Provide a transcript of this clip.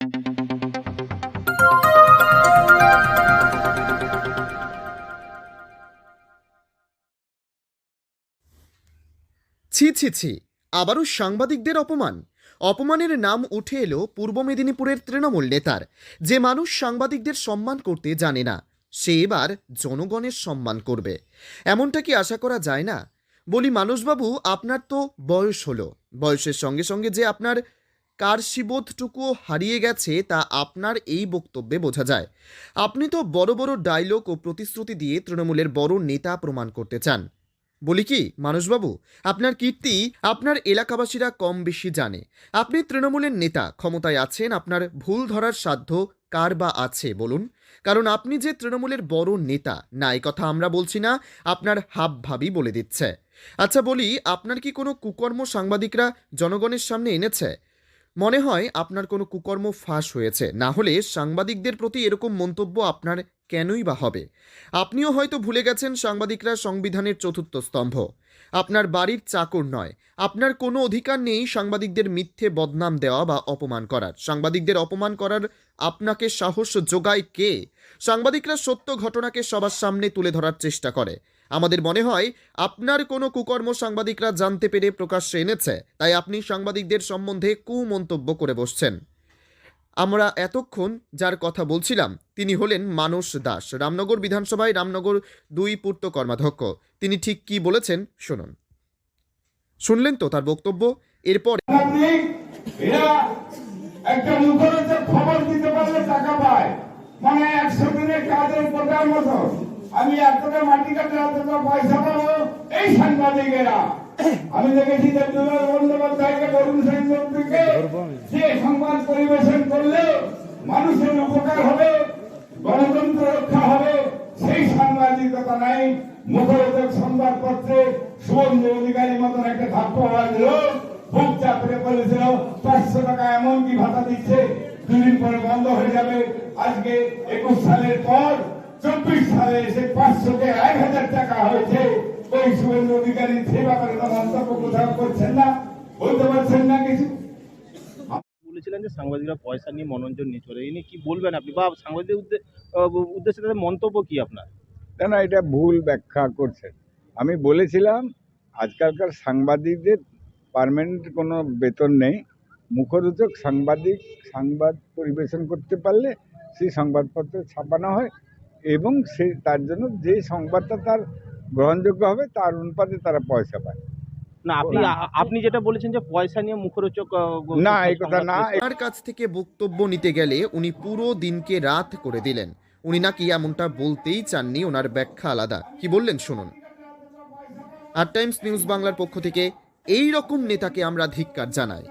ছি ছি ছি। আবারও সাংবাদিকদের অপমান। অপমানের নাম উঠে এলো পূর্ব মেদিনীপুরের তৃণমূল নেতার। যে মানুষ সাংবাদিকদের সম্মান করতে জানে না, সে এবার জনগণের সম্মান করবে। এমনটা কি আশা করা যায় না? বলি, মানুষবাবু, আপনার তো বয়স হলো। বয়সের সঙ্গে সঙ্গে যে আপনার কার্ষিবোধটুকুও হারিয়ে গেছে তা আপনার এই বক্তব্যে বোঝা যায়। আপনি তো বড় বড় ডায়লগ ও প্রতিশ্রুতি দিয়ে তৃণমূলের বড় নেতা প্রমাণ করতে চান। বলি কি, মানুষবাবু, আপনার কীর্তি আপনার এলাকাবাসীরা কম বেশি জানে। আপনি তৃণমূলের নেতা, ক্ষমতায় আছেন, আপনার ভুল ধরার সাধ্য কার বা আছে, বলুন। কারণ আপনি যে তৃণমূলের বড় নেতা, না এই কথা আমরা বলছি না, আপনার হাব ভাবি বলে দিচ্ছে। আচ্ছা বলি, আপনার কি কোনো কুকর্ম সাংবাদিকরা জনগণের সামনে এনেছে? মনে হয় আপনার কোনো কুকর্ম ফাঁস হয়েছে। না হলে সাংবাদিকদের প্রতি এরকম মন্তব্য আপনার কেনই বা হবে? আপনিও হয়তো ভুলে গেছেন সাংবাদিকরা সংবিধানের চতুর্থ স্তম্ভ। আপনার বাড়ির চাকর নয়। আপনার কোনো অধিকার নেই সাংবাদিকদের মিথ্যে বদনাম দেওয়া বা অপমান করার। সাংবাদিকদের অপমান করার আপনাকে সাহস যোগায় কে? সাংবাদিকরা সত্য ঘটনাকে সবার সামনে তুলে ধরার চেষ্টা করে। আমাদের মনে হয় আপনার কোনো কুকর্ম সাংবাদিকরা জানতে পেরে প্রকাশ্যে এনেছে, তাই আপনি সাংবাদিকদের সম্বন্ধে কুমন্তব্য করে বসছেন। আমরা এতক্ষণ যার কথা বলছিলাম, তিনি হলেন মানস দাস, রামনগর বিধানসভায় রামনগর দুই পূর্ত কর্মাধ্যক্ষ। তিনি ঠিক কি বলেছেন, শুনুন। শুনলেন তো তার বক্তব্য? এরপর একটা খবর দিতে পারলে টাকা পায়। মানে একশো দিনের কাজের মতো আমি এতটা মাটি কাটে, এতটা পয়সা পাবো, এই সাংবাদিকেরা। আমি দেখেছি যে বিমল বন্দ্যোপাধ্যায়কে বরুণ সেন মন্ত্রীকে যে সংবাদ পরিবেশন করলে মানুষের উপকার হবে, গণতন্ত্র রক্ষা হবে। সেই সাংবাদিকতা নাই। মুখরোচক সংবাদপত্রে শুভেন্দু অধিকারী মতন একটা ধাপ্পবাজ লোক বুক চাপড়ে বলেছিল, পাঁচশো টাকা এমন কি ভাতা দিচ্ছে। দুদিন পরে বন্ধ হয়ে যাবে। আজকে একুশ সালের পর চব্বিশ সালে এসে পাঁচশো কে এক হাজার টাকা হয়েছে ওই শুভেন্দু অধিকারী সে ব্যাপারে মন্তব্য কোথাও করছেন না বলতে পারছেন না কিছু? বলেছিলেন যে সাংবাদিকরা পয়সা নিয়ে মনোরঞ্জন নিয়ে চলে এই নিয়ে কি বলবেন আপনি? বা আহ, উদ্দেশ্যে তাদের মন্তব্য কি আপনার? না না এটা ভুল ব্যাখ্যা করছেন। আমি বলেছিলাম আজকালকার সাংবাদিকদের পার্মানেন্ট কোনো বেতন নেই। মুখরোচক সাংবাদিক সংবাদ পরিবেশন করতে পারলে সেই সংবাদপত্র ছাপানো হয়। এবং সে তার জন্য যে সংবাদটা তার গ্রহণযোগ্য হবে তার অনুপাতে তারা পয়সা পায়। না আপনি আপনি যেটা বলেছেন যে পয়সা নিয়ে মুখরোচক না এই কথা না তার কাছ থেকে বক্তব্য নিতে গেলে উনি পুরো দিনকে রাত করে দিলেন। উনি নাকি এমনটা বলতেই চাননি ওনার ব্যাখ্যা আলাদা। কি বললেন শুনুন। আর টাইমস নিউজ বাংলার পক্ষ থেকে এই রকম নেতাকে আমরা ধিক্কার জানাই।